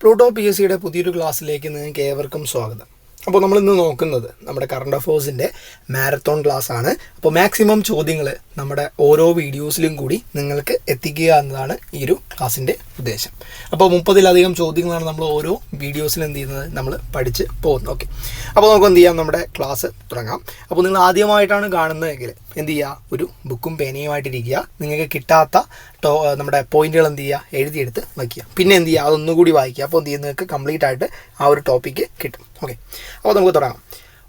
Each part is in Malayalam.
പ്ലൂട്ടോ പി എസ് സിയുടെ പുതിയൊരു ക്ലാസ്സിലേക്ക് നിങ്ങൾക്ക് ഏവർക്കും സ്വാഗതം. അപ്പോൾ നമ്മൾ ഇന്ന് നോക്കുന്നത് നമ്മുടെ കറണ്ട് അഫേഴ്സിന്റെ മാരത്തോൺ ക്ലാസ് ആണ്. അപ്പോൾ മാക്സിമം ചോദ്യങ്ങൾ നമ്മുടെ ഓരോ വീഡിയോസിലും കൂടി നിങ്ങൾക്ക് എത്തിക്കുക എന്നതാണ് ഈ ഒരു ക്ലാസ്സിന്റെ ഉദ്ദേശം. അപ്പോൾ മുപ്പതിലധികം ചോദ്യങ്ങളാണ് നമ്മൾ ഓരോ വീഡിയോസിലും എന്ത് ചെയ്യുന്നത്? നമ്മൾ പഠിച്ച് പോകുന്നത്. ഓക്കെ അപ്പോൾ നമുക്ക് എന്ത് ചെയ്യാം? നമ്മുടെ ക്ലാസ് തുടങ്ങാം. അപ്പോൾ നിങ്ങൾ ആദ്യമായിട്ടാണ് കാണുന്നതെങ്കിൽ എന്ത് ചെയ്യുക ഒരു ബുക്കും പേനയുമായിട്ടിരിക്കുക. നിങ്ങൾക്ക് കിട്ടാത്ത ടോ നമ്മുടെ പോയിന്റുകൾ എന്ത് ചെയ്യുക എഴുതിയെടുത്ത് വയ്ക്കുക. പിന്നെ എന്ത് ചെയ്യുക അതൊന്നുകൂടി വായിക്കുക. അപ്പോൾ എന്ത് ചെയ്യും നിങ്ങൾക്ക് കംപ്ലീറ്റ് ആയിട്ട് ആ ഒരു ടോപ്പിക്ക് കിട്ടും. ഓക്കെ അപ്പോൾ നമുക്ക് തുടങ്ങാം.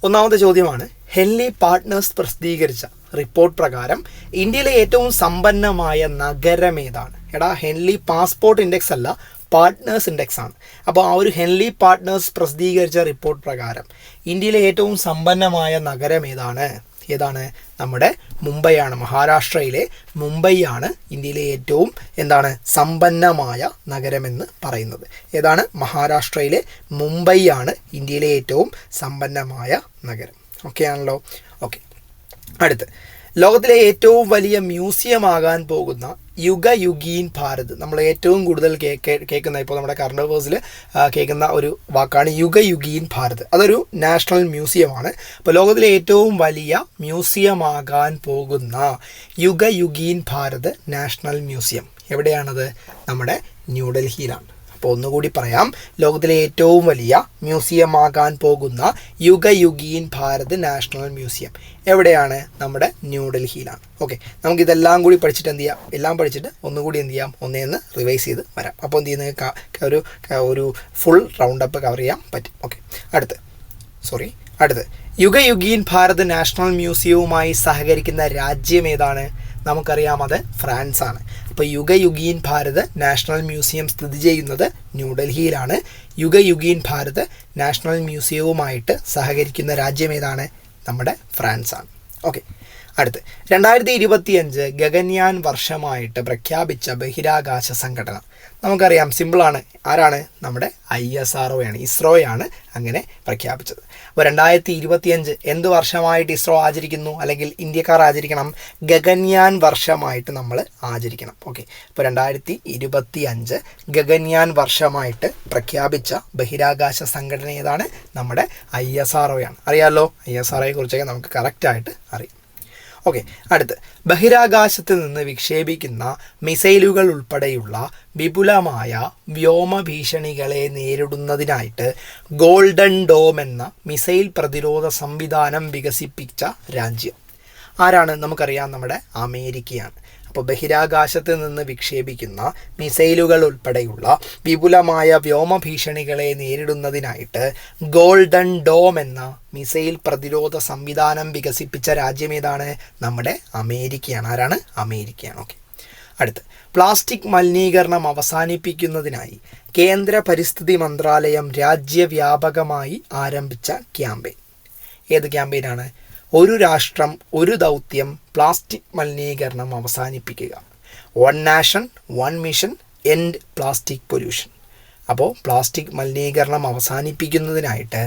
ഒന്നാമത്തെ ചോദ്യമാണ് ഹെല്ലി പാർട്ട്നേഴ്സ് പ്രസിദ്ധീകരിച്ച റിപ്പോർട്ട് പ്രകാരം ഇന്ത്യയിലെ ഏറ്റവും സമ്പന്നമായ നഗരം ഏതാണ്? എടാ ഹെൻലി പാസ്പോർട്ട് ഇൻഡെക്സ് അല്ല പാർട്ട്നേഴ്സ് ഇൻഡെക്സ് ആണ്. അപ്പോൾ ആ ഒരു ഹെൻലി പാർട്ട്നേഴ്സ് പ്രസിദ്ധീകരിച്ച റിപ്പോർട്ട് പ്രകാരം ഇന്ത്യയിലെ ഏറ്റവും സമ്പന്നമായ നഗരം ഏതാണ്? ഏതാണ്? നമ്മുടെ മുംബൈയാണ് മഹാരാഷ്ട്രയിലെ മുംബൈയാണ് ഇന്ത്യയിലെ ഏറ്റവും എന്താണ്? സമ്പന്നമായ നഗരമെന്ന് പറയുന്നത്. ഏതാണ്? മഹാരാഷ്ട്രയിലെ മുംബൈയാണ് ഇന്ത്യയിലെ ഏറ്റവും സമ്പന്നമായ നഗരം. ഓക്കെ ആണല്ലോ? ഓക്കെ അടുത്ത്. ലോകത്തിലെ ഏറ്റവും വലിയ മ്യൂസിയം ആകാൻ പോകുന്ന യുഗയുഗീൻ ഭാരത്. നമ്മൾ ഏറ്റവും കൂടുതൽ കേൾക്കുന്ന ഇപ്പോൾ നമ്മുടെ കറണ്ട് അഫേഴ്സിൽ കേൾക്കുന്ന ഒരു വാക്കാണ് യുഗയുഗീൻ ഭാരത്. അതൊരു നാഷണൽ മ്യൂസിയമാണ് അപ്പോൾ ലോകത്തിലെ ഏറ്റവും വലിയ മ്യൂസിയമാകാൻ പോകുന്ന യുഗയുഗീൻ ഭാരത് നാഷണൽ മ്യൂസിയം എവിടെയാണത്? നമ്മുടെ ന്യൂഡൽഹിയിലാണ്. അപ്പോൾ ഒന്നുകൂടി പറയാം. ലോകത്തിലെ ഏറ്റവും വലിയ മ്യൂസിയം ആകാൻ പോകുന്ന യുഗയുഗീൻ ഭാരത് നാഷണൽ മ്യൂസിയം എവിടെയാണ്? നമ്മുടെ ന്യൂഡൽഹിയിലാണ്. ഓക്കെ നമുക്ക് ഇതെല്ലാം കൂടി പഠിച്ചിട്ട് എന്ത് ചെയ്യാം? എല്ലാം പഠിച്ചിട്ട് ഒന്നുകൂടി എന്ത് ചെയ്യാം? ഒന്നേന്ന് റിവൈസ് ചെയ്ത് വരാം. അപ്പോൾ എന്ത് ചെയ്യുന്നത്? ഒരു ഒരു ഫുൾ റൗണ്ട് അപ്പ് കവർ ചെയ്യാൻ പറ്റും. ഓക്കെ അടുത്ത്. സോറി അടുത്ത്. യുഗയുഗീൻ ഭാരത് നാഷണൽ മ്യൂസിയവുമായി സഹകരിക്കുന്ന രാജ്യം ഏതാണ്? നമുക്കറിയാം അത് ഫ്രാൻസാണ്. അപ്പോൾ യുഗയുഗീൻ ഭാരത് നാഷണൽ മ്യൂസിയം സ്ഥിതി ചെയ്യുന്നത് ന്യൂഡൽഹിയിലാണ്. യുഗയുഗീൻ ഭാരത് നാഷണൽ മ്യൂസിയവുമായിട്ട് സഹകരിക്കുന്ന രാജ്യം ഏതാണ്? നമ്മുടെ ഫ്രാൻസാണ്. ഓക്കെ. അടുത്ത്. രണ്ടായിരത്തി ഇരുപത്തിയഞ്ച് ഗഗൻയാൻ വർഷമായിട്ട് പ്രഖ്യാപിച്ച ബഹിരാകാശ സംഘടന. നമുക്കറിയാം സിമ്പിളാണ്. ആരാണ്? നമ്മുടെ ഐ എസ് ആർ ആണ് ഇസ്രോയാണ് അങ്ങനെ പ്രഖ്യാപിച്ചത്. അപ്പോൾ രണ്ടായിരത്തി ഇരുപത്തിയഞ്ച് എന്ത് വർഷമായിട്ട് ഇസ്രോ ആചരിക്കുന്നു? അല്ലെങ്കിൽ ഇന്ത്യക്കാർ ആചരിക്കണം? ഗഗൻയാൻ വർഷമായിട്ട് നമ്മൾ ആചരിക്കണം. ഓക്കെ. അപ്പോൾ രണ്ടായിരത്തി ഇരുപത്തി അഞ്ച് ഗഗൻയാൻ വർഷമായിട്ട് പ്രഖ്യാപിച്ച ബഹിരാകാശ സംഘടന ഏതാണ്? നമ്മുടെ ഐ എസ് ആർ ആണ് അറിയാമല്ലോ ഐ എസ് ആർ ഒയെ കുറിച്ചൊക്കെ നമുക്ക് കറക്റ്റായിട്ട് അറിയാം. ഓക്കെ അടുത്ത്. ബഹിരാകാശത്ത് നിന്ന് വിക്ഷേപിക്കുന്ന മിസൈലുകൾ ഉൾപ്പെടെയുള്ള വിപുലമായ വ്യോമ ഭീഷണികളെ നേരിടുന്നതിനായിട്ട് ഗോൾഡൻ ഡോം എന്ന മിസൈൽ പ്രതിരോധ സംവിധാനം വികസിപ്പിച്ച രാജ്യം. ആരാണ് നമുക്കറിയാം. നമ്മുടെ അമേരിക്കയാണ്. അപ്പോൾ ബഹിരാകാശത്ത് നിന്ന് വിക്ഷേപിക്കുന്ന മിസൈലുകൾ ഉൾപ്പെടെയുള്ള വിപുലമായ വ്യോമ ഭീഷണികളെ നേരിടുന്നതിനായിട്ട് ഗോൾഡൻ ഡോം എന്ന മിസൈൽ പ്രതിരോധ സംവിധാനം വികസിപ്പിച്ച രാജ്യം ഏതാണ്? നമ്മുടെ അമേരിക്കയാണ്. ആരാണ്? അമേരിക്കയാണ്. ഓക്കെ. അടുത്ത്. പ്ലാസ്റ്റിക് മലിനീകരണം അവസാനിപ്പിക്കുന്നതിനായി കേന്ദ്ര പരിസ്ഥിതി മന്ത്രാലയം രാജ്യവ്യാപകമായി ആരംഭിച്ച ക്യാമ്പയിൻ. ഏത് ക്യാമ്പയിനാണ്? ഒരു രാഷ്ട്രം ഒരു ദൗത്യം പ്ലാസ്റ്റിക് മലിനീകരണം അവസാനിപ്പിക്കുക. One nation one mission end plastic pollution അപ്പോൾ പ്ലാസ്റ്റിക് മലിനീകരണം അവസാനിപ്പിക്കുന്നതിനായിട്ട്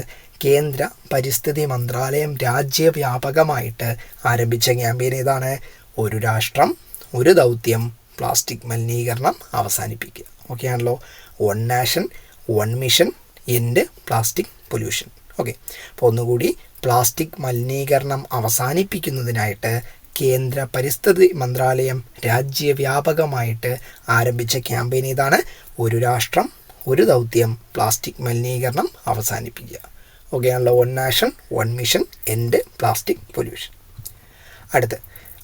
കേന്ദ്ര പരിസ്ഥിതി മന്ത്രാലയം രാജ്യവ്യാപകമായിട്ട് ആരംഭിച്ച ക്യാമ്പയിൻ ഏതാണ്? ഒരു രാഷ്ട്രം ഒരു ദൗത്യം പ്ലാസ്റ്റിക് മലിനീകരണം അവസാനിപ്പിക്കുക. ഓക്കെ ആണല്ലോ? One nation one mission end plastic pollution okay അപ്പോൾ ഒന്നുകൂടി പ്ലാസ്റ്റിക് മലിനീകരണം അവസാനിപ്പിക്കുന്നതിനായിട്ട് കേന്ദ്ര പരിസ്ഥിതി മന്ത്രാലയം രാജ്യവ്യാപകമായിട്ട് ആരംഭിച്ച ക്യാമ്പയിൻ ഇതാണ് ഒരു രാഷ്ട്രം ഒരു ദൗത്യം പ്ലാസ്റ്റിക് മലിനീകരണം അവസാനിപ്പിക്കുക. ഓക്കെ ആണല്ലോ. One nation one mission end plastic pollution അടുത്ത്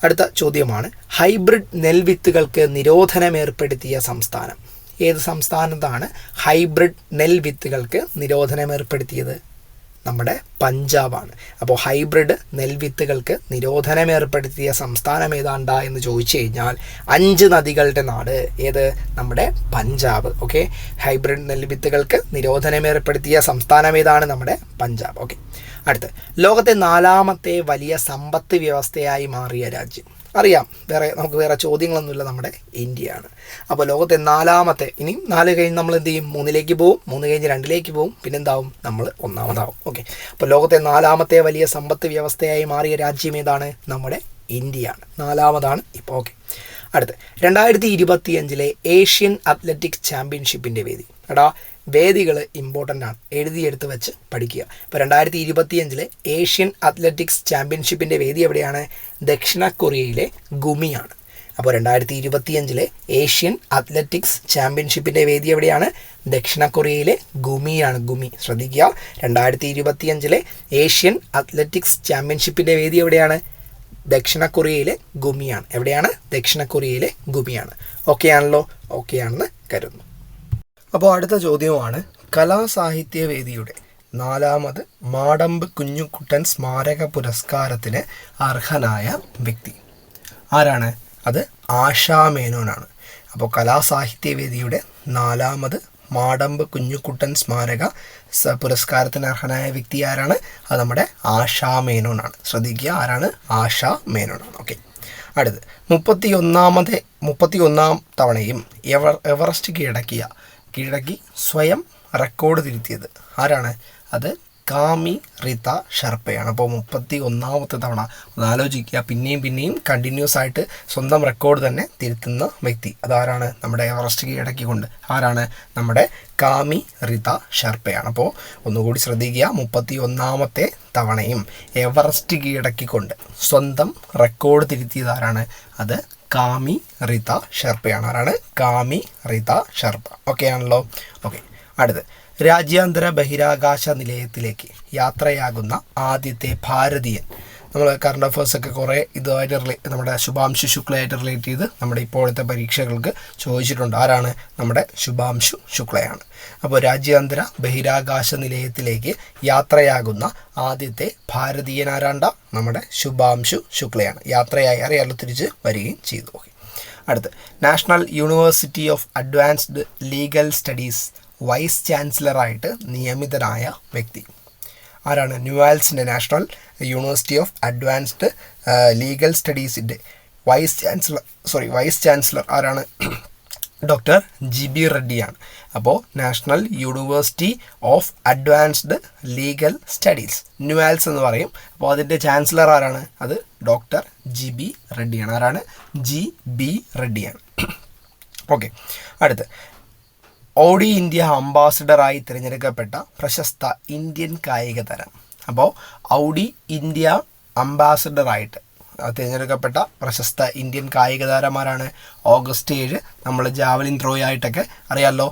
അടുത്ത ചോദ്യമാണ്. ഹൈബ്രിഡ് നെൽവിത്തുകൾക്ക് നിരോധനം ഏർപ്പെടുത്തിയ സംസ്ഥാനം. ഏത് സംസ്ഥാനത്താണ് ഹൈബ്രിഡ് നെൽവിത്തുകൾക്ക് നിരോധനം ഏർപ്പെടുത്തിയത് നമ്മുടെ പഞ്ചാബാണ്. അപ്പോൾ ഹൈബ്രിഡ് നെൽവിത്തുകൾക്ക് നിരോധനം ഏർപ്പെടുത്തിയ സംസ്ഥാനം ഏതാണ്ട എന്ന് ചോദിച്ചു കഴിഞ്ഞാൽ അഞ്ച് നദികളുടെ നാട് ഏത്? നമ്മുടെ പഞ്ചാബ്. ഓക്കെ? ഹൈബ്രിഡ് നെൽവിത്തുകൾക്ക് നിരോധനം ഏർപ്പെടുത്തിയ സംസ്ഥാനം ഏതാണ്? നമ്മുടെ പഞ്ചാബ്. ഓക്കെ? അടുത്ത്. ലോകത്തെ നാലാമത്തെ വലിയ സമ്പത്ത് വ്യവസ്ഥയായി മാറിയ രാജ്യം. അറിയാം. വേറെ നമുക്ക് വേറെ ചോദ്യങ്ങളൊന്നുമില്ല. നമ്മുടെ ഇന്ത്യയാണ്. അപ്പോൾ ലോകത്തെ നാലാമത്തെ ഇനിയും നാല് കഴിഞ്ഞ് നമ്മൾ എന്ത് ചെയ്യും? മൂന്നിലേക്ക് പോവും. മൂന്ന് കഴിഞ്ഞ് രണ്ടിലേക്ക് പോവും. പിന്നെ എന്താവും നമ്മൾ ഒന്നാമതാവും. ഓക്കെ. അപ്പോൾ ലോകത്തെ നാലാമത്തെ വലിയ സമ്പത്ത് വ്യവസ്ഥയായി മാറിയ രാജ്യം ഏതാണ്? നമ്മുടെ ഇന്ത്യയാണ്. നാലാമതാണ് ഇപ്പോൾ ഓക്കെ. അടുത്ത്. രണ്ടായിരത്തി ഇരുപത്തിയഞ്ചിലെ ഏഷ്യൻ അത്ലറ്റിക്സ് ചാമ്പ്യൻഷിപ്പിന്റെ വേദി. എടാ വേദികൾ ഇമ്പോർട്ടന്റ് ആണ്. എഴുതിയെടുത്ത് വെച്ച് പഠിക്കുക. ഇപ്പോൾ രണ്ടായിരത്തി ഇരുപത്തിയഞ്ചിലെ ഏഷ്യൻ അത്ലറ്റിക്സ് ചാമ്പ്യൻഷിപ്പിന്റെ വേദി എവിടെയാണ്? ദക്ഷിണ കൊറിയയിലെ ഗുമിയാണ്. അപ്പോൾ രണ്ടായിരത്തി ഇരുപത്തിയഞ്ചിലെ ഏഷ്യൻ അത്ലറ്റിക്സ് ചാമ്പ്യൻഷിപ്പിന്റെ വേദി എവിടെയാണ്? ദക്ഷിണ കൊറിയയിലെ ഗുമിയാണ്. ഗുമി ശ്രദ്ധിക്കുക. രണ്ടായിരത്തി ഇരുപത്തിയഞ്ചിലെ ഏഷ്യൻ അത്ലറ്റിക്സ് ചാമ്പ്യൻഷിപ്പിന്റെ വേദി എവിടെയാണ്? ദക്ഷിണ കൊറിയയിലെ ഗുമിയാണ്. എവിടെയാണ്? ദക്ഷിണ കൊറിയയിലെ ഗുമിയാണ്. ഓക്കെ ആണല്ലോ? ഓക്കെ ആണെന്ന് കരുതുന്നു. അപ്പോൾ അടുത്ത ചോദ്യമാണ് കലാസാഹിത്യ വേദിയുടെ നാലാമത് മാടമ്പ് കുഞ്ഞുകുട്ടൻ സ്മാരക പുരസ്കാരത്തിന് അർഹനായ വ്യക്തി. ആരാണ്? അത് ആശാ മേനോനാണ്. അപ്പോൾ കലാസാഹിത്യവേദിയുടെ നാലാമത് മാടമ്പ് കുഞ്ഞുകുട്ടൻ സ്മാരക പുരസ്കാരത്തിന് അർഹനായ വ്യക്തി ആരാണ്? അത് നമ്മുടെ ആശാ മേനോനാണ്. ശ്രദ്ധിക്കുക ആരാണ്? ആശാ മേനോനാണ്. ഓക്കെ. അടുത്ത് മുപ്പത്തി ഒന്നാമത് മുപ്പത്തി ഒന്നാം തവണയും എവർ എവറസ്റ്റ് കീഴടക്കിയ കീഴടക്കി സ്വയം റെക്കോർഡ് തിരുത്തിയത്. ആരാണ്? അത് കാമി റിത ഷർപ്പയാണ്. അപ്പോൾ മുപ്പത്തി ഒന്നാമത്തെ തവണ ഒന്ന് ആലോചിക്കുക. പിന്നെയും പിന്നെയും കണ്ടിന്യൂസ് ആയിട്ട് സ്വന്തം റെക്കോർഡ് തന്നെ തിരുത്തുന്ന വ്യക്തി. അതാരാണ്? നമ്മുടെ എവറസ്റ്റ് കീഴടക്കിക്കൊണ്ട്. ആരാണ്? നമ്മുടെ കാമി റിത ഷർപ്പയാണ്. അപ്പോൾ ഒന്നുകൂടി ശ്രദ്ധിക്കുക. മുപ്പത്തി ഒന്നാമത്തെ തവണയും എവറസ്റ്റ് കീഴടക്കിക്കൊണ്ട് സ്വന്തം റെക്കോർഡ് തിരുത്തിയതാരാണ് അത് കാമി റിത ഷെർപ്പയാണ് ആരാണ്? കാമി റിത ഷെർപ്പ. ഓക്കെ ആണല്ലോ. ഓക്കെ അടുത്ത്. രാജ്യാന്തര ബഹിരാകാശ നിലയത്തിലേക്ക് യാത്രയാകുന്ന ആദ്യത്തെ ഭാരതീയൻ. നമ്മൾ കറണ്ട് അഫേഴ്സൊക്കെ കുറേ ഇതുമായിട്ട് റിലേ നമ്മുടെ ശുഭാംശു ശുക്ലയായിട്ട് റിലേറ്റ് ചെയ്ത് നമ്മുടെ ഇപ്പോഴത്തെ പരീക്ഷകൾക്ക് ചോദിച്ചിട്ടുണ്ട്. ആരാണ് നമ്മുടെ ശുഭാംശു ശുക്ലയാണ്. അപ്പോൾ രാജ്യാന്തര ബഹിരാകാശ നിലയത്തിലേക്ക് യാത്രയാകുന്ന ആദ്യത്തെ ഭാരതീയനാരാണ്ട നമ്മുടെ ശുഭാംശു ശുക്ലയാണ്. യാത്രയായി അറിയാലോ തിരിച്ച് വരികയും ചെയ്തു. ഓക്കെ. അടുത്ത്. National university of advanced legal studies vice ചാൻസലറായിട്ട് നിയമിതനായ വ്യക്തി. ആരാണ്? ന്യൂവാൽസിന്റെ national university of advanced legal സ്റ്റഡീസിന്റെ vice chancellor sorry vice chancellor ആരാണ്? ഡോക്ടർ ജി ബി റെഡ്ഡിയാണ് അപ്പോൾ national university of advanced legal studies NUALS എന്ന് പറയും. അപ്പോൾ അതിന്റെ ചാൻസലർ ആരാണ്? അത് ഡോക്ടർ ജി ബി റെഡ്ഡിയാണ് ആരാണ്? ജി ബി റെഡ്ഡിയാണ് ഓക്കെ അടുത്ത്. ഓഡി ഇന്ത്യ അംബാസിഡറായി തിരഞ്ഞെടുക്കപ്പെട്ട പ്രശസ്ത ഇന്ത്യൻ കായിക താരം. അപ്പോൾ ഔഡി ഇന്ത്യ അംബാസിഡറായിട്ട് തിരഞ്ഞെടുക്കപ്പെട്ട പ്രശസ്ത ഇന്ത്യൻ കായിക താരന്മാരാണ് ഓഗസ്റ്റ് ഏഴ്. നമ്മൾ ജാവലിൻ ത്രോ ആയിട്ടൊക്കെ അറിയാമല്ലോ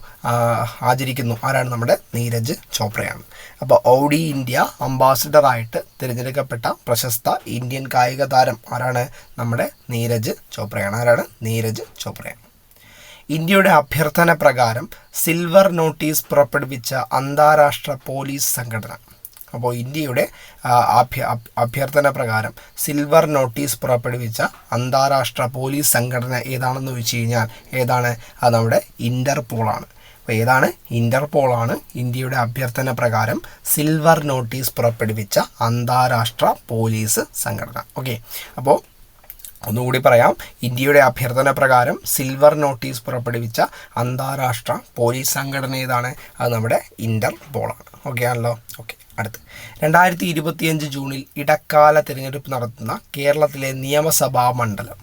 ആചരിക്കുന്നു. ആരാണ് നമ്മുടെ നീരജ് ചോപ്രയാണ്. അപ്പോൾ ഔഡി ഇന്ത്യ അംബാസിഡറായിട്ട് തിരഞ്ഞെടുക്കപ്പെട്ട പ്രശസ്ത ഇന്ത്യൻ കായിക താരം ആരാണ് നമ്മുടെ നീരജ് ചോപ്രയാണ്. ആരാണ്? നീരജ് ചോപ്രയാണ്. ഇന്ത്യയുടെ അഭ്യർത്ഥന പ്രകാരം സിൽവർ നോട്ടീസ് പുറപ്പെടുവിച്ച അന്താരാഷ്ട്ര പോലീസ് സംഘടന. അപ്പോൾ ഇന്ത്യയുടെ അഭ്യ അഭ്യർത്ഥന പ്രകാരം സിൽവർ നോട്ടീസ് പുറപ്പെടുവിച്ച അന്താരാഷ്ട്ര പോലീസ് സംഘടന ഏതാണെന്ന് വെച്ച് കഴിഞ്ഞാൽ ഏതാണ്? അത് നമ്മുടെ ഇന്റർപോളാണ് അപ്പോൾ ഏതാണ്? ഇന്റർപോളാണ് ഇന്ത്യയുടെ അഭ്യർത്ഥന പ്രകാരം സിൽവർ നോട്ടീസ് പുറപ്പെടുവിച്ച അന്താരാഷ്ട്ര പോലീസ് സംഘടന. ഓക്കെ. അപ്പോൾ ഒന്നുകൂടി പറയാം. ഇന്ത്യയുടെ അഭ്യർത്ഥന പ്രകാരം സിൽവർ നോട്ടീസ് പുറപ്പെടുവിച്ച അന്താരാഷ്ട്ര പോലീസ് സംഘടന ഏതാണ്? അത് നമ്മുടെ ഇന്റർപോളാണ് ഓക്കെ ആണല്ലോ? ഓക്കെ അടുത്ത്. രണ്ടായിരത്തി ഇരുപത്തിയഞ്ച് ജൂണിൽ ഇടക്കാല തിരഞ്ഞെടുപ്പ് നടത്തുന്ന കേരളത്തിലെ നിയമസഭാ മണ്ഡലം.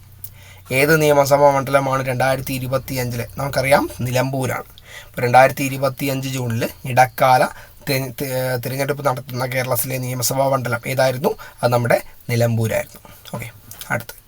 ഏത് നിയമസഭാ മണ്ഡലമാണ് രണ്ടായിരത്തി ഇരുപത്തി അഞ്ചിൽ നമുക്കറിയാം നിലമ്പൂരാണ്. അപ്പോൾ രണ്ടായിരത്തി ഇരുപത്തി അഞ്ച് ജൂണിൽ ഇടക്കാല തിരഞ്ഞെടുപ്പ് നടത്തുന്ന കേരളത്തിലെ നിയമസഭാ മണ്ഡലം ഏതായിരുന്നു? അത് നമ്മുടെ നിലമ്പൂരായിരുന്നു. ഓക്കെ അടുത്ത്.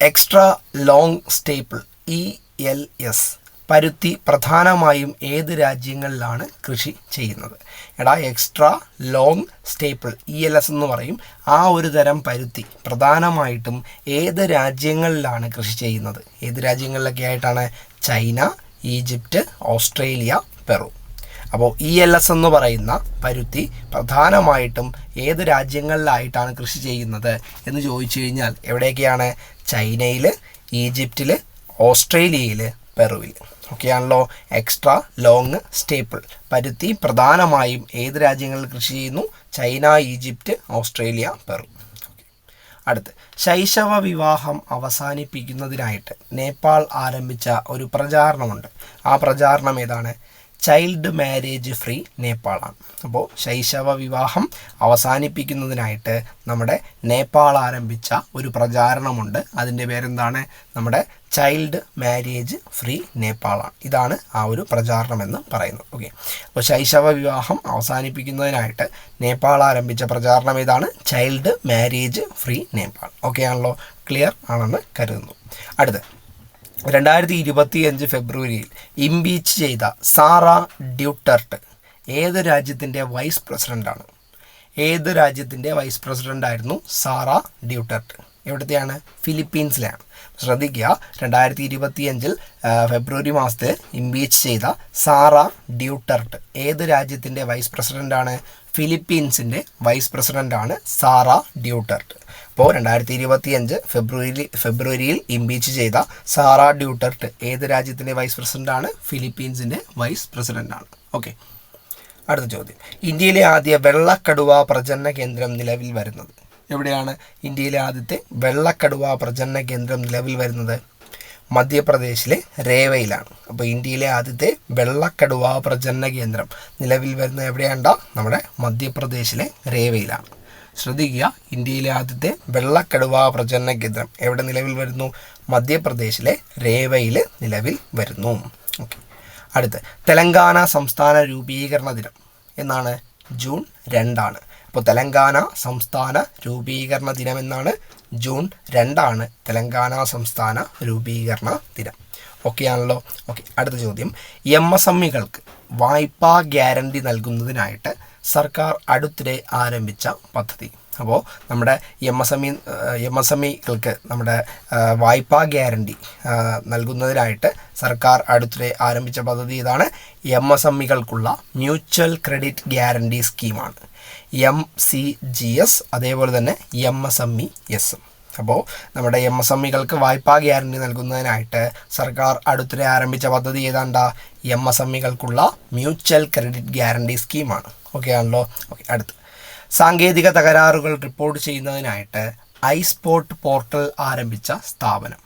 Extra long staple E L S പരുത്തി പ്രധാനമായും ഏത് രാജ്യങ്ങളിലാണ് കൃഷി ചെയ്യുന്നത്? എടാ extra long staple E L S എന്ന് പറയും. ആ ഒരു തരം പരുത്തി പ്രധാനമായിട്ടും ഏത് രാജ്യങ്ങളിലാണ് കൃഷി ചെയ്യുന്നത്? ഏത് രാജ്യങ്ങളിലൊക്കെ ആയിട്ടാണ് ചൈന ഈജിപ്റ്റ് ഓസ്ട്രേലിയ പെറു. അപ്പോൾ ഇ എൽ എസ് എന്ന് പറയുന്ന പരുത്തി പ്രധാനമായിട്ടും ഏത് രാജ്യങ്ങളിലായിട്ടാണ് കൃഷി ചെയ്യുന്നത് എന്ന് ചോദിച്ചു കഴിഞ്ഞാൽ എവിടെയൊക്കെയാണ്? ചൈനയിൽ ഈജിപ്തിൽ ഓസ്ട്രേലിയയിൽ പെറുവിൽ. ഒക്കെയാണല്ലോ എക്സ്ട്രാ ലോങ് സ്റ്റേപ്പിൾ പരുത്തി പ്രധാനമായും ഏത് രാജ്യങ്ങളിൽ കൃഷി ചെയ്യുന്നു? China Egypt Australia Peru. അടുത്ത്. ശൈശവ വിവാഹം അവസാനിപ്പിക്കുന്നതിനായിട്ട് നേപ്പാൾ ആരംഭിച്ച ഒരു പ്രചാരണമുണ്ട്. ആ പ്രചാരണം ഏതാണ്? ചൈൽഡ് മാരേജ് ഫ്രീ നേപ്പാളാണ്. അപ്പോൾ ശൈശവ വിവാഹം അവസാനിപ്പിക്കുന്നതിനായിട്ട് നമ്മുടെ നേപ്പാൾ ആരംഭിച്ച ഒരു പ്രചാരണമുണ്ട്. അതിന്റെ പേരെന്താണ്? നമ്മുടെ ചൈൽഡ് മാരേജ് ഫ്രീ നേപ്പാളാണ്. ഇതാണ് ആ ഒരു പ്രചാരണം എന്ന് പറയുന്നത്. ഓക്കെ അപ്പോൾ ശൈശവ വിവാഹം അവസാനിപ്പിക്കുന്നതിനായിട്ട് നേപ്പാൾ ആരംഭിച്ച പ്രചാരണം ഇതാണ് child marriage free Nepal. Okay ആണല്ലോ? ക്ലിയർ ആണെന്ന് കരുതുന്നു. അടുത്ത് രണ്ടായിരത്തി ഇരുപത്തി അഞ്ച് ഫെബ്രുവരിയിൽ ഇംപീച്ച് ചെയ്ത സാറ ഡ്യൂട്ടർട്ട് ഏത് രാജ്യത്തിന്റെ വൈസ് പ്രസിഡന്റാണ് ഏത് രാജ്യത്തിന്റെ വൈസ് പ്രസിഡന്റായിരുന്നു സാറ ഡ്യൂട്ടർട്ട്? എവിടത്തെയാണ്? ഫിലിപ്പീൻസിലാണ് ശ്രദ്ധിക്കുക രണ്ടായിരത്തി ഇരുപത്തിയഞ്ചിൽ ഫെബ്രുവരി മാസത്തെ ഇംപീച്ച് ചെയ്ത സാറ ഡ്യൂട്ടർട്ട് ഏത് രാജ്യത്തിന്റെ വൈസ് പ്രസിഡന്റാണ് ഫിലിപ്പീൻസിന്റെ വൈസ് പ്രസിഡന്റാണ് സാറ ഡ്യൂട്ടർട്ട്. അപ്പോൾ രണ്ടായിരത്തി ഇരുപത്തി അഞ്ച് ഫെബ്രുവരി ഫെബ്രുവരിയിൽ ഇംപീച്ച് ചെയ്ത സാറ ഡ്യൂട്ടർട്ട് ഏത് രാജ്യത്തിന്റെ വൈസ് പ്രസിഡന്റാണ് ഫിലിപ്പീൻസിന്റെ വൈസ് പ്രസിഡന്റാണ് ഓക്കെ അടുത്ത ചോദ്യം. ഇന്ത്യയിലെ ആദ്യ വെള്ളക്കടുവ പ്രജനന കേന്ദ്രം നിലവിൽ വരുന്നത് എവിടെയാണ്? ഇന്ത്യയിലെ ആദ്യത്തെ വെള്ളക്കടുവ പ്രജനന കേന്ദ്രം നിലവിൽ വരുന്നത് മധ്യപ്രദേശിലെ രേവയിലാണ്. അപ്പോൾ ഇന്ത്യയിലെ ആദ്യത്തെ വെള്ളക്കടുവ പ്രജനന കേന്ദ്രം നിലവിൽ വരുന്നത് എവിടെയാണ്ടോ? നമ്മുടെ മധ്യപ്രദേശിലെ രേവയിലാണ്. ശ്രദ്ധിക്കുക. ഇന്ത്യയിലെ ആദ്യത്തെ വെള്ളക്കടുവ പ്രജനന കേന്ദ്രം എവിടെ നിലവിൽ വരുന്നു? മധ്യപ്രദേശിലെ രേവയിൽ നിലവിൽ വരുന്നു. ഓക്കെ അടുത്ത് തെലങ്കാന സംസ്ഥാന രൂപീകരണ ദിനം എന്നാണ്. ജൂൺ രണ്ടാണ്. അപ്പോൾ തെലങ്കാന സംസ്ഥാന രൂപീകരണ ദിനം എന്നാണ്. ജൂൺ രണ്ടാണ് തെലങ്കാന സംസ്ഥാന രൂപീകരണ ദിനം. ഓക്കെ ആണല്ലോ. ഓക്കെ അടുത്ത ചോദ്യം. എം എസ് എമ്മികൾക്ക് വായ്പാ ഗ്യാരണ്ടി നൽകുന്നതിനായിട്ട് സർക്കാർ അടുത്തിടെ ആരംഭിച്ച പദ്ധതി. അപ്പോൾ നമ്മുടെ M S M E M S M ഇകൾക്ക് നമ്മുടെ വായ്പാ ഗ്യാരണ്ടി നൽകുന്നതിനായിട്ട് സർക്കാർ അടുത്തിടെ ആരംഭിച്ച പദ്ധതി ഇതാണ്. എം എസ് എം ഇകൾക്കുള്ള മ്യൂച്വൽ ക്രെഡിറ്റ് ഗ്യാരണ്ടി സ്കീമാണ്. എം സി ജി എസ് അതേപോലെ തന്നെ M S M E S. അപ്പോൾ നമ്മുടെ എം എസ് എം ഇകൾക്ക് വായ്പാ ഗ്യാരണ്ടി നൽകുന്നതിനായിട്ട് സർക്കാർ അടുത്തിടെ ആരംഭിച്ച പദ്ധതി ഏതാണ്ട? എം എസ് എം ഇകൾക്കുള്ള മ്യൂച്വൽ ക്രെഡിറ്റ് ഗ്യാരണ്ടി സ്കീമാണ്. ഓക്കെ ആണല്ലോ ഓക്കെ അടുത്ത്. സാങ്കേതിക തകരാറുകൾ റിപ്പോർട്ട് ചെയ്യുന്നതിനായിട്ട് ഐസ്പോർട്ട് പോർട്ടൽ ആരംഭിച്ച സ്ഥാപനം.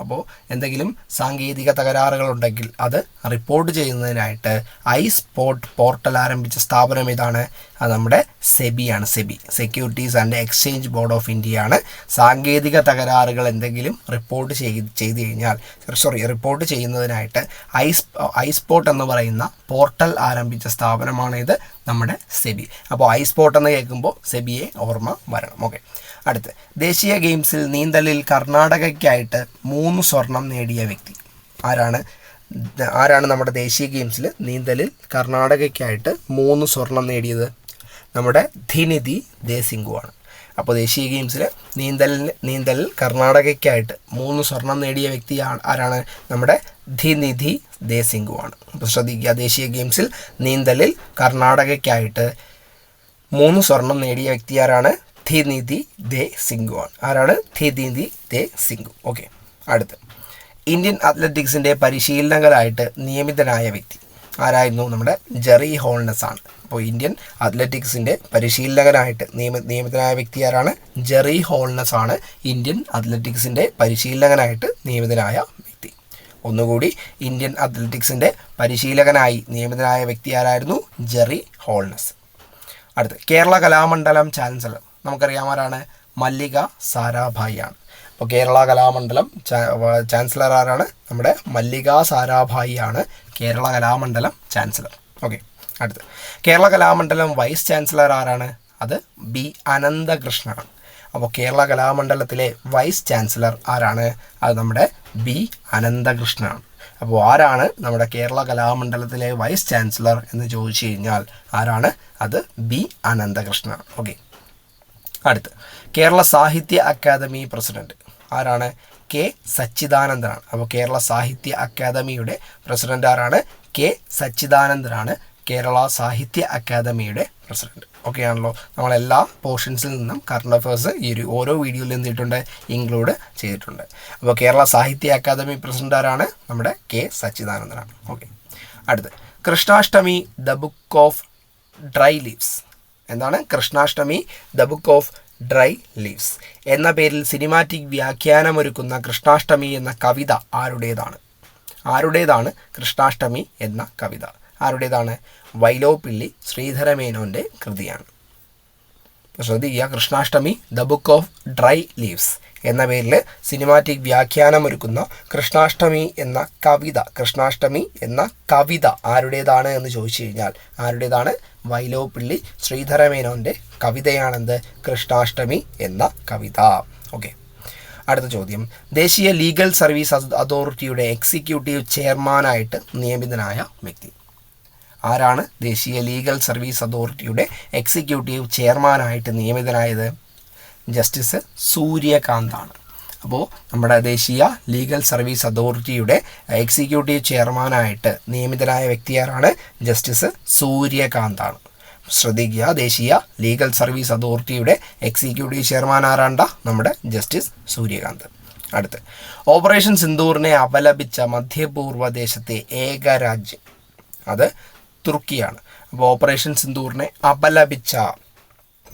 അപ്പോൾ എന്തെങ്കിലും സാങ്കേതിക തകരാറുകളുണ്ടെങ്കിൽ അത് റിപ്പോർട്ട് ചെയ്യുന്നതിനായിട്ട് ഐ സ്പോട്ട് പോർട്ടൽ ആരംഭിച്ച സ്ഥാപനം ഇതാണ് അത് നമ്മുടെ സെബിയാണ് SEBI securities and exchange board of India ആണ്. സാങ്കേതിക തകരാറുകൾ എന്തെങ്കിലും റിപ്പോർട്ട് ചെയ്ത് ചെയ്ത് കഴിഞ്ഞാൽ സോറി റിപ്പോർട്ട് ചെയ്യുന്നതിനായിട്ട് ഐസ് ഐസ്പോട്ട് എന്ന് പറയുന്ന പോർട്ടൽ ആരംഭിച്ച സ്ഥാപനമാണ് ഇത് നമ്മുടെ സെബി. അപ്പോൾ ഐസ്പോട്ട് എന്ന് കേൾക്കുമ്പോൾ സെബിയെ ഓർമ്മ വരണം. ഓക്കെ അടുത്ത്. ദേശീയ ഗെയിംസിൽ നീന്തലിൽ കർണാടകയ്ക്കായിട്ട് മൂന്ന് സ്വർണം നേടിയ വ്യക്തി. ആരാണ്? ആരാണ് നമ്മുടെ ദേശീയ ഗെയിംസിൽ നീന്തലിൽ കർണാടകയ്ക്കായിട്ട് മൂന്ന് സ്വർണം നേടിയത്? നമ്മുടെ ധിനിധി ദേസിംഗു ആണ് അപ്പോൾ ദേശീയ ഗെയിംസിൽ നീന്തലിൽ നീന്തലിൽ കർണാടകയ്ക്കായിട്ട് മൂന്ന് സ്വർണം നേടിയ വ്യക്തി ആരാണ്? നമ്മുടെ ധിനിധി ദേസിംഗു ആണ് അപ്പോൾ ശ്രദ്ധിക്കുക ദേശീയ ഗെയിംസിൽ നീന്തലിൽ കർണാടകയ്ക്കായിട്ട് മൂന്ന് സ്വർണം നേടിയ വ്യക്തി ആരാണ്? ധിനിധി ദേ സിംഗു ആണ് ആരാണ്? ധീനീതി ദേ സിംഗു ഓക്കെ അടുത്ത്. ഇന്ത്യൻ അത്ലറ്റിക്സിന്റെ പരിശീലനങ്ങളായിട്ട് നിയമിതനായ വ്യക്തി ആരായിരുന്നു? നമ്മുടെ ജെറി ഹോൾനസ് ആണ്. അപ്പോൾ ഇന്ത്യൻ അത്ലറ്റിക്സിന്റെ പരിശീലകനായിട്ട് നിയമ നിയമിതനായ വ്യക്തി ആരാണ്? ജെറി ഹോൾനസ് ആണ് ഇന്ത്യൻ അത്ലറ്റിക്സിന്റെ പരിശീലകനായിട്ട് നിയമിതനായ വ്യക്തി. ഒന്നുകൂടി ഇന്ത്യൻ അത്ലറ്റിക്സിന്റെ പരിശീലകനായി നിയമിതനായ വ്യക്തി ആരായിരുന്നു? ജെറി ഹോൾനസ് അടുത്ത്. കേരള കലാമണ്ഡലം ചാൻസലർ. നമുക്കറിയാം ആരാണ്? മല്ലിക സാരാഭായി ആണ് അപ്പോൾ കേരള കലാമണ്ഡലം ചാൻസലർ ആരാണ്? നമ്മുടെ മല്ലിക സാരാഭായി ആണ് കേരള കലാമണ്ഡലം ചാൻസലർ. ഓക്കെ അടുത്ത്. കേരള കലാമണ്ഡലം വൈസ് ചാൻസലർ ആരാണ്? അത് ബി അനന്തകൃഷ്ണനാണ്. അപ്പോൾ കേരള കലാമണ്ഡലത്തിലെ വൈസ് ചാൻസലർ ആരാണ്? അത് നമ്മുടെ ബി അനന്തകൃഷ്ണനാണ്. അപ്പോൾ ആരാണ് നമ്മുടെ കേരള കലാമണ്ഡലത്തിലെ വൈസ് ചാൻസലർ എന്ന് ചോദിച്ചു കഴിഞ്ഞാൽ ആരാണ്? അത് ബി അനന്തകൃഷ്ണനാണ്. ഓക്കെ അടുത്ത്. കേരള സാഹിത്യ അക്കാദമി പ്രസിഡന്റ്. ആരാണ്? കെ സച്ചിദാനന്ദനാണ്. അപ്പോൾ കേരള സാഹിത്യ അക്കാദമിയുടെ പ്രസിഡന്റ് ആരാണ്? കെ സച്ചിദാനന്ദനാണ് കേരള സാഹിത്യ അക്കാദമിയുടെ പ്രസിഡന്റ്. ഓക്കെ ആണല്ലോ. നമ്മളെല്ലാ പോർഷൻസിൽ നിന്നും കറണ്ട് അഫയേഴ്സ് ഈ ഒരു ഓരോ വീഡിയോയിൽ എന്തിട്ടുണ്ട് ഇൻക്ലൂഡ് ചെയ്തിട്ടുണ്ട്. അപ്പോൾ കേരള സാഹിത്യ അക്കാദമി പ്രസിഡന്റ് ആരാണ്? നമ്മുടെ കെ സച്ചിദാനന്ദനാണ്. ഓക്കെ അടുത്ത്. Krishnashtami the book of dry leaves എന്താണ് Krishnashtami the book of dry leaves എന്ന പേരിൽ സിനിമാറ്റിക് വ്യാഖ്യാനമൊരുക്കുന്ന കൃഷ്ണാഷ്ടമി എന്ന കവിത ആരുടേതാണ്? ആരുടേതാണ് കൃഷ്ണാഷ്ടമി എന്ന കവിത? ആരുടേതാണ്? വൈലോപ്പിള്ളി ശ്രീധരമേനോന്റെ കൃതിയാണ്. ശ്രദ്ധിക്കുക Krishnashtami the book of dry leaves എന്ന പേരിൽ സിനിമാറ്റിക് വ്യാഖ്യാനമൊരുക്കുന്ന കൃഷ്ണാഷ്ടമി എന്ന കവിത കൃഷ്ണാഷ്ടമി എന്ന കവിത ആരുടേതാണ് എന്ന് ചോദിച്ചു കഴിഞ്ഞാൽ ആരുടേതാണ്? വൈലോപ്പിള്ളി ശ്രീധരമേനോന്റെ കവിതയാണെന്ത്? കൃഷ്ണാഷ്ടമി എന്ന കവിത. ഓക്കെ. അടുത്ത ചോദ്യം. ദേശീയ ലീഗൽ സർവീസ് അതോറിറ്റിയുടെ എക്സിക്യൂട്ടീവ് ചെയർമാനായിട്ട് നിയമിതനായ വ്യക്തി. ആരാണ് ദേശീയ ലീഗൽ സർവീസ് അതോറിറ്റിയുടെ എക്സിക്യൂട്ടീവ് ചെയർമാനായിട്ട് നിയമിതനായത്? ജസ്റ്റിസ് സൂര്യകാന്താണ്. അപ്പോൾ നമ്മുടെ ദേശീയ ലീഗൽ സർവീസ് അതോറിറ്റിയുടെ എക്സിക്യൂട്ടീവ് ചെയർമാനായിട്ട് നിയമിതരായ വ്യക്തിയാരാണ് ജസ്റ്റിസ് സൂര്യകാന്താണ്. ശ്രദ്ധിക്കുക ദേശീയ ലീഗൽ സർവീസ് അതോറിറ്റിയുടെ എക്സിക്യൂട്ടീവ് ചെയർമാൻ ആരാണ്ട? നമ്മുടെ ജസ്റ്റിസ് സൂര്യകാന്ത്. അടുത്ത്. ഓപ്പറേഷൻ സിന്ദൂറിനെ അപലപിച്ച മധ്യപൂർവ ദേശത്തെ ഏക രാജ്യം അത് തുർക്കിയാണ്. അപ്പോൾ ഓപ്പറേഷൻ സിന്ദൂറിനെ അപലപിച്ച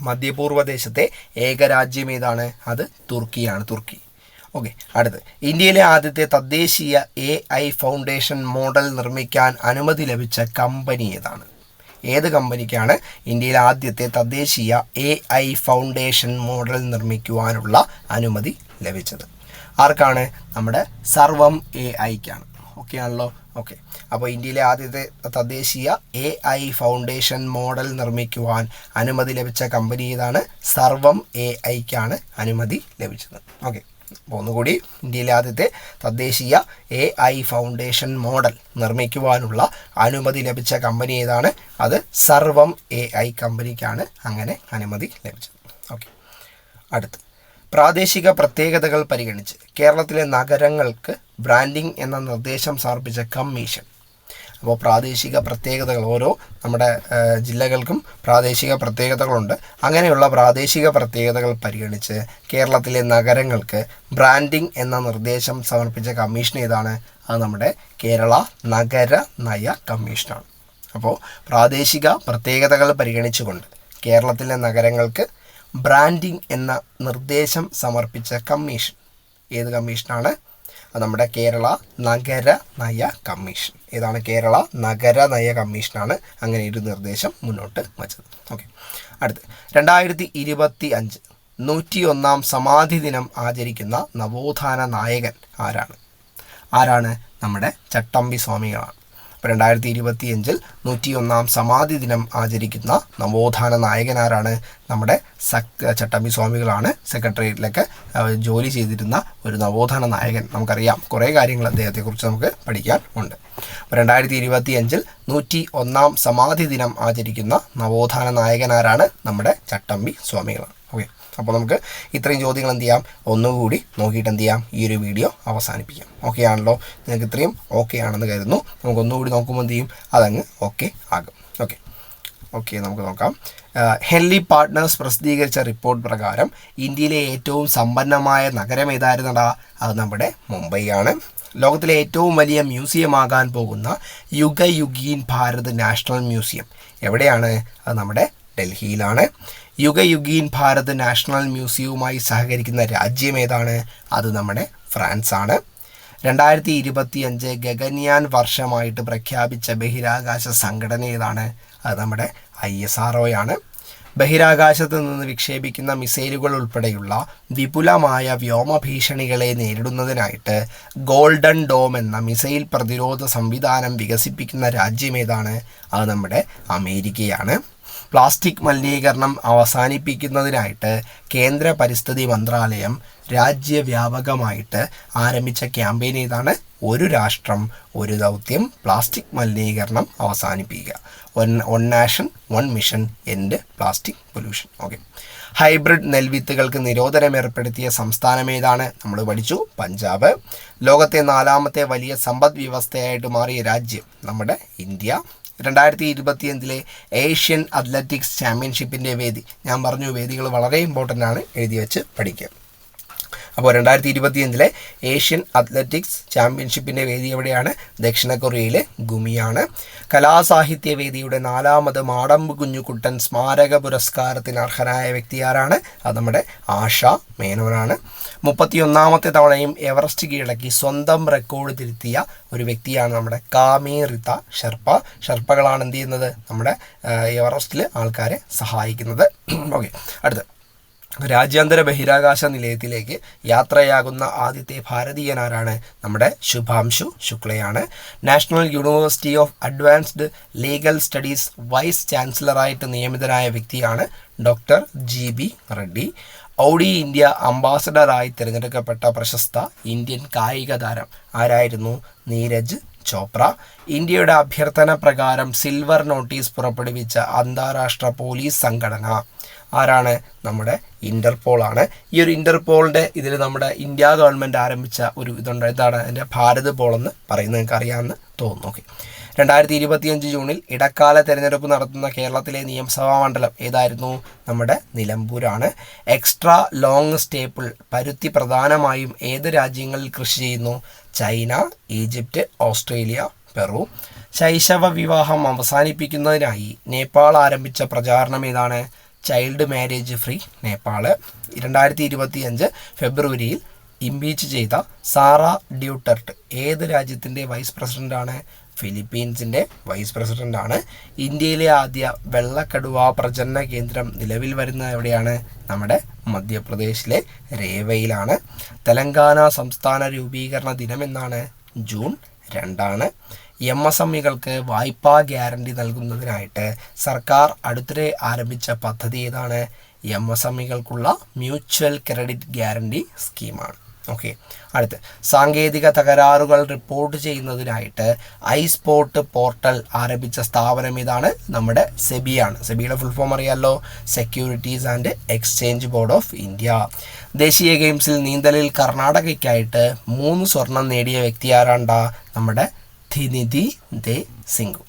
മധ്യപൂർവ ദേശത്തെ ഏക രാജ്യം ഏതാണ്? അത് തുർക്കിയാണ്. തുർക്കി. ഓക്കെ അടുത്ത് ഇന്ത്യയിലെ ആദ്യത്തെ തദ്ദേശീയ എ ഐ ഫൗണ്ടേഷൻ മോഡൽ നിർമ്മിക്കാൻ അനുമതി ലഭിച്ച കമ്പനി ഏതാണ്? ഏത് കമ്പനിക്കാണ് ഇന്ത്യയിലെ ആദ്യത്തെ തദ്ദേശീയ എ ഐ ഫൗണ്ടേഷൻ മോഡൽ നിർമ്മിക്കുവാനുള്ള അനുമതി ലഭിച്ചത്? ആർക്കാണ്? നമ്മുടെ സർവം എ ഐക്കാണ് ഓക്കെ ആണല്ലോ? ഓക്കെ അപ്പോൾ ഇന്ത്യയിലെ ആദ്യത്തെ തദ്ദേശീയ എ ഐ ഫൗണ്ടേഷൻ മോഡൽ നിർമ്മിക്കുവാൻ അനുമതി ലഭിച്ച കമ്പനി ഏതാണ്? സർവം എ ഐക്കാണ് അനുമതി ലഭിച്ചത്. ഓക്കെ ഒന്നുകൂടി ഇന്ത്യയിലെ ആദ്യത്തെ തദ്ദേശീയ എ ഐ ഫൗണ്ടേഷൻ മോഡൽ നിർമ്മിക്കുവാനുള്ള അനുമതി ലഭിച്ച കമ്പനി ഏതാണ്? അത് സർവം എ ഐ കമ്പനിക്കാണ് അങ്ങനെ അനുമതി ലഭിച്ചത്. ഓക്കെ അടുത്ത്. പ്രാദേശിക പ്രത്യേകതകൾ പരിഗണിച്ച് കേരളത്തിലെ നഗരങ്ങൾക്ക് ബ്രാൻഡിംഗ് എന്ന നിർദ്ദേശം സമർപ്പിച്ച കമ്മീഷൻ അപ്പോൾ പ്രാദേശിക പ്രത്യേകതകൾ ഓരോ നമ്മുടെ ജില്ലകൾക്കും പ്രാദേശിക പ്രത്യേകതകളുണ്ട്. അങ്ങനെയുള്ള പ്രാദേശിക പ്രത്യേകതകൾ പരിഗണിച്ച് കേരളത്തിലെ നഗരങ്ങൾക്ക് ബ്രാൻഡിംഗ് എന്ന നിർദ്ദേശം സമർപ്പിച്ച കമ്മീഷൻ ഏതാണ്? അത് നമ്മുടെ കേരള നഗര നയ കമ്മീഷനാണ്. അപ്പോൾ പ്രാദേശിക പ്രത്യേകതകൾ പരിഗണിച്ചുകൊണ്ട് കേരളത്തിലെ നഗരങ്ങൾക്ക് ബ്രാൻഡിംഗ് എന്ന നിർദ്ദേശം സമർപ്പിച്ച കമ്മീഷൻ ഏത് കമ്മീഷനാണ്? നമ്മുടെ കേരള നഗര നയ കമ്മീഷൻ. ഏതാണ് കേരള നഗര നയ കമ്മീഷനാണ് അങ്ങനെ ഒരു നിർദ്ദേശം മുന്നോട്ട് വച്ചത്. ഓക്കെ. അടുത്ത്. രണ്ടായിരത്തി ഇരുപത്തി അഞ്ച് നൂറ്റി ഒന്നാം സമാധി ദിനം ആചരിക്കുന്ന നവോത്ഥാന നായകൻ ആരാണ്? ആരാണ്? നമ്മുടെ ചട്ടമ്പി സ്വാമികളാണ്. രണ്ടായിരത്തി ഇരുപത്തി അഞ്ചിൽ നൂറ്റി സമാധി ദിനം ആചരിക്കുന്ന നവോത്ഥാന നായകനാരാണ് നമ്മുടെ സക് ചട്ടമ്പി സ്വാമികളാണ്. സെക്രട്ടേറിയറ്റിലൊക്കെ ജോലി ചെയ്തിരുന്ന ഒരു നവോത്ഥാന നായകൻ നമുക്കറിയാം. കുറേ കാര്യങ്ങൾ അദ്ദേഹത്തെക്കുറിച്ച് നമുക്ക് പഠിക്കാൻ ഉണ്ട്. രണ്ടായിരത്തി ഇരുപത്തി അഞ്ചിൽ നൂറ്റി ഒന്നാം സമാധി ദിനം ആചരിക്കുന്ന നവോത്ഥാന നായകനാരാണ് നമ്മുടെ ചട്ടമ്പി സ്വാമികളാണ്. അപ്പോൾ നമുക്ക് ഇത്രയും ചോദ്യങ്ങൾ എന്ത് ചെയ്യാം? ഒന്നുകൂടി നോക്കിയിട്ട് എന്ത് ചെയ്യാം? ഈ ഒരു വീഡിയോ അവസാനിപ്പിക്കാം. ഓക്കെ ആണല്ലോ? നിങ്ങൾക്ക് ഇത്രയും ഓക്കെ ആണെന്ന് കരുതുന്നു. നമുക്ക് ഒന്നുകൂടി നോക്കുമ്പോൾ എന്ത് ചെയ്യും? അതങ്ങ് ഓക്കെ ആകും. ഓക്കെ ഓക്കെ നമുക്ക് നോക്കാം. ഹെൻലി പാർട്ട്നേഴ്സ് പ്രസിദ്ധീകരിച്ച റിപ്പോർട്ട് പ്രകാരം ഇന്ത്യയിലെ ഏറ്റവും സമ്പന്നമായ നഗരം ഏതായിരുന്നടാ? അത് നമ്മുടെ മുംബൈയാണ് ലോകത്തിലെ ഏറ്റവും വലിയ മ്യൂസിയമാകാൻ പോകുന്ന യുഗയുഗീൻ ഭാരത് നാഷണൽ മ്യൂസിയം. എവിടെയാണ്? അത് നമ്മുടെ ഡൽഹിയിലാണ്. യുഗയുഗീൻ ഭാരത് നാഷണൽ മ്യൂസിയവുമായി സഹകരിക്കുന്ന രാജ്യം ഏതാണ്? അത് നമ്മുടെ ഫ്രാൻസ് ആണ് രണ്ടായിരത്തി ഇരുപത്തി അഞ്ച് ഗഗൻയാൻ വർഷമായിട്ട് പ്രഖ്യാപിച്ച ബഹിരാകാശ സംഘടന ഏതാണ്? അത് നമ്മുടെ ഐ എസ് ആർ ആണ് ബഹിരാകാശത്ത് നിന്ന് വിക്ഷേപിക്കുന്ന മിസൈലുകൾ ഉൾപ്പെടെയുള്ള വിപുലമായ വ്യോമ ഭീഷണികളെ നേരിടുന്നതിനായിട്ട് ഗോൾഡൻ ഡോം എന്ന മിസൈൽ പ്രതിരോധ സംവിധാനം വികസിപ്പിക്കുന്ന രാജ്യം ഏതാണ്? അത് നമ്മുടെ അമേരിക്കയാണ്. പ്ലാസ്റ്റിക് മലിനീകരണം അവസാനിപ്പിക്കുന്നതിനായിട്ട് കേന്ദ്ര പരിസ്ഥിതി മന്ത്രാലയം രാജ്യവ്യാപകമായിട്ട് ആരംഭിച്ച ക്യാമ്പയിൻ ഇതാണ് ഒരു രാഷ്ട്രം ഒരു ദൗത്യം പ്ലാസ്റ്റിക് മലിനീകരണം അവസാനിപ്പിക്കുക. One one nation one mission end plastic pollution okay hybrid നെൽവിത്തുകൾക്ക് നിരോധനം ഏർപ്പെടുത്തിയ സംസ്ഥാനം ഏതാണ്? നമ്മൾ പഠിച്ചു പഞ്ചാബ്. ലോകത്തെ നാലാമത്തെ വലിയ സമ്പദ് വ്യവസ്ഥയായിട്ട് മാറിയ രാജ്യം നമ്മുടെ ഇന്ത്യ. രണ്ടായിരത്തി ഇരുപത്തിയഞ്ചിലെ ഏഷ്യൻ അത്ലറ്റിക്സ് ചാമ്പ്യൻഷിപ്പിന്റെ വേദി. ഞാൻ പറഞ്ഞു വേദികൾ വളരെ ഇമ്പോർട്ടന്റ് ആണ് എഴുതി വെച്ച് പഠിക്കുക അപ്പോൾ രണ്ടായിരത്തി ഇരുപത്തിയഞ്ചിലെ ഏഷ്യൻ അത്ലറ്റിക്സ് ചാമ്പ്യൻഷിപ്പിന്റെ വേദി എവിടെയാണ്? ദക്ഷിണ കൊറിയയിലെ ഗുമിയാണ്. കലാസാഹിത്യ വേദിയുടെ നാലാമത് മാടമ്പ് കുഞ്ഞുകുട്ടൻ സ്മാരക പുരസ്കാരത്തിന് അർഹനായ വ്യക്തി ആരാണ്? അത് നമ്മുടെ ആശ മേനോനാണ് മുപ്പത്തിയൊന്നാമത്തെ തവണയും എവറസ്റ്റ് കീഴടക്കി സ്വന്തം റെക്കോർഡ് തിരുത്തിയ ഒരു വ്യക്തിയാണ് നമ്മുടെ കാമീറിത ഷെർപ്പ. ഷെർപ്പകളാണ് എന്ത് ചെയ്യുന്നത്? നമ്മുടെ എവറസ്റ്റിൽ ആൾക്കാരെ സഹായിക്കുന്നത്. ഓക്കെ അടുത്ത് രാജ്യാന്തര ബഹിരാകാശ നിലയത്തിലേക്ക് യാത്രയാകുന്ന ആദ്യത്തെ ഭാരതീയനാരാണ് നമ്മുടെ Shubhanshu ശുക്ലയാണ്. National university of advanced legal studies vice ചാൻസലറായിട്ട് നിയമിതനായ വ്യക്തിയാണ് doctor G B Reddy. Audi India അംബാസഡറായി തിരഞ്ഞെടുക്കപ്പെട്ട പ്രശസ്ത ഇന്ത്യൻ കായിക താരം ആരായിരുന്നു? നീരജ് ചോപ്ര. ഇന്ത്യയുടെ അഭ്യർത്ഥന പ്രകാരം സിൽവർ നോട്ടീസ് പുറപ്പെടുവിച്ച അന്താരാഷ്ട്ര പോലീസ് സംഘടന ആരാണ്? നമ്മുടെ ഇന്റർപോൾ ആണ്. ഈ ഒരു ഇന്റർപോളിന്റെ ഇതിൽ നമ്മുടെ ഇന്ത്യ ഗവൺമെന്റ് ആരംഭിച്ച ഒരു ഇതുണ്ട്. ഇതാണ് എന്റെ ഭാരത് പോൾ എന്ന് പറയുന്നത്. നിങ്ങൾക്ക് അറിയാമെന്ന് തോന്നുന്നു. ഓക്കെ രണ്ടായിരത്തി ഇരുപത്തിയഞ്ച് ജൂണിൽ ഇടക്കാല തെരഞ്ഞെടുപ്പ് നടത്തുന്ന കേരളത്തിലെ നിയമസഭാ മണ്ഡലം ഏതായിരുന്നു? നമ്മുടെ നിലമ്പൂരാണ്. എക്സ്ട്രാ ലോങ് സ്റ്റേപ്പിൾ പരുത്തി പ്രധാനമായും ഏത് രാജ്യങ്ങളിൽ കൃഷി ചെയ്യുന്നു? China Egypt Australia Peru. ശൈശവ വിവാഹം അവസാനിപ്പിക്കുന്നതിനായി നേപ്പാൾ ആരംഭിച്ച പ്രചാരണം ഏതാണ്? Child marriage free Nepal. രണ്ടായിരത്തി ഇരുപത്തിയഞ്ച് ഫെബ്രുവരിയിൽ ഇംപീച്ച് ചെയ്ത സാറ ഡ്യൂട്ടർട്ട് ഏത് രാജ്യത്തിന്റെ വൈസ് പ്രസിഡന്റാണ് ഫിലിപ്പീൻസിന്റെ വൈസ് പ്രസിഡന്റാണ് ഇന്ത്യയിലെ ആദ്യ വെള്ളക്കടുവ പ്രചരണ കേന്ദ്രം നിലവിൽ വരുന്ന എവിടെയാണ്? നമ്മുടെ മധ്യപ്രദേശിലെ രേവയിലാണ്. തെലങ്കാന സംസ്ഥാന രൂപീകരണ ദിനം എന്നാണ്. ജൂൺ രണ്ടാണ്. എം എസ് എം ഇകൾക്ക് വായ്പാ ഗ്യാരണ്ടി നൽകുന്നതിനായിട്ട് സർക്കാർ അടുത്തിടെ ആരംഭിച്ച പദ്ധതി ഏതാണ്? എം എസ് എം ഇകൾക്കുള്ള മ്യൂച്വൽ ക്രെഡിറ്റ് ഗ്യാരണ്ടി സ്കീമാണ്. ഓക്കെ അടുത്ത്. സാങ്കേതിക തകരാറുകൾ റിപ്പോർട്ട് ചെയ്യുന്നതിനായിട്ട് ഐ സ്പോർട്ട് പോർട്ടൽ ആരംഭിച്ച സ്ഥാപനം ഇതാണ് നമ്മുടെ സെബിയാണ്. സെബിയുടെ ഫുൾ ഫോം അറിയാമല്ലോ securities and exchange board of India ദേശീയ ഗെയിംസിൽ നീന്തലിൽ കർണാടകയ്ക്കായിട്ട് മൂന്ന് സ്വർണം നേടിയ വ്യക്തി ആരാണ്ട? നമ്മുടെ ധിനിധി ദേ സിംഗു.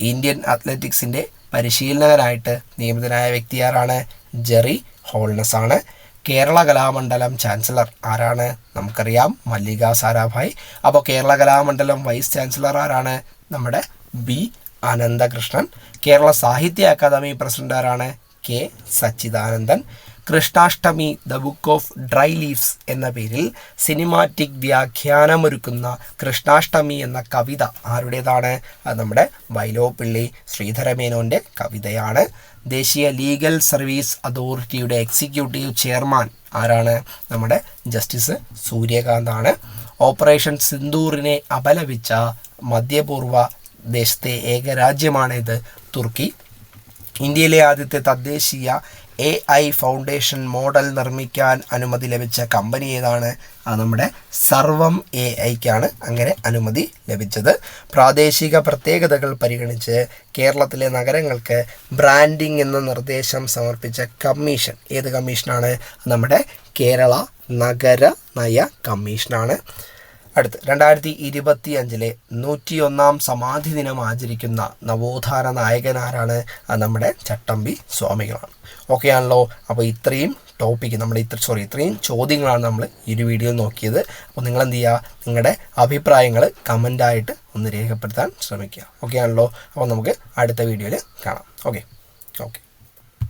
ഇന്ത്യൻ അത്ലറ്റിക്സിന്റെ പരിശീലകനായിട്ട് നിയമിതനായ വ്യക്തി ആരാണ്? ജെറി ഹോൾനസ് ആണ്. കേരള കലാമണ്ഡലം ചാൻസലർ ആരാണ്? നമുക്കറിയാം മല്ലിക സാരാഭായ്. അപ്പോൾ കേരള കലാമണ്ഡലം വൈസ് ചാൻസലർ ആരാണ്? നമ്മുടെ ബി അനന്തകൃഷ്ണൻ. കേരള സാഹിത്യ അക്കാദമി പ്രസിഡന്റ് ആരാണ്? K Sachidanandan. Krishnashtami the book of dry leaves എന്ന പേരിൽ സിനിമാറ്റിക് വ്യാഖ്യാനമൊരുക്കുന്ന കൃഷ്ണാഷ്ടമി എന്ന കവിത ആരുടേതാണ്? അത് നമ്മുടെ വൈലോപ്പിള്ളി ശ്രീധരമേനോന്റെ കവിതയാണ്. ദേശീയ ലീഗൽ സർവീസ് അതോറിറ്റിയുടെ എക്സിക്യൂട്ടീവ് ചെയർമാൻ ആരാണ്? നമ്മുടെ ജസ്റ്റിസ് സൂര്യകാന്താണ് ഓപ്പറേഷൻ സിന്ദൂറിനെ അപലപിച്ച മധ്യപൂർവ ദേശത്തെ ഏക രാജ്യമാണിത് തുർക്കി. ഇന്ത്യയിലെ ആദ്യത്തെ തദ്ദേശീയ എ ഐ ഫൗണ്ടേഷൻ മോഡൽ നിർമ്മിക്കാൻ അനുമതി ലഭിച്ച കമ്പനി ഏതാണ്? അത് നമ്മുടെ സർവം എ ഐക്കാണ് അങ്ങനെ അനുമതി ലഭിച്ചത്. പ്രാദേശിക പ്രത്യേകതകൾ പരിഗണിച്ച് കേരളത്തിലെ നഗരങ്ങൾക്ക് ബ്രാൻഡിംഗ് എന്ന നിർദ്ദേശം സമർപ്പിച്ച കമ്മീഷൻ ഏത് കമ്മീഷനാണ് നമ്മുടെ കേരള നഗര നയ കമ്മീഷനാണ് അടുത്ത് രണ്ടായിരത്തി ഇരുപത്തി അഞ്ചിലെ നൂറ്റിയൊന്നാം സമാധി ദിനം ആചരിക്കുന്ന നവോത്ഥാന നായകനാരാണ് നമ്മുടെ ചട്ടമ്പി സ്വാമികളാണ്. ഓക്കെ ആണല്ലോ? അപ്പോൾ ഇത്രയും ടോപ്പിക്ക് നമ്മൾ ഇത്ര സോറി ഇത്രയും ചോദ്യങ്ങളാണ് നമ്മൾ ഈ ഒരു വീഡിയോയിൽ നോക്കിയത്. അപ്പോൾ നിങ്ങൾ എന്ത് ചെയ്യുക നിങ്ങളുടെ അഭിപ്രായങ്ങൾ കമന്റായിട്ട് ഒന്ന് രേഖപ്പെടുത്താൻ ശ്രമിക്കുക. ഓക്കെ ആണല്ലോ? അപ്പോൾ നമുക്ക് അടുത്ത വീഡിയോയിൽ കാണാം. Okay okay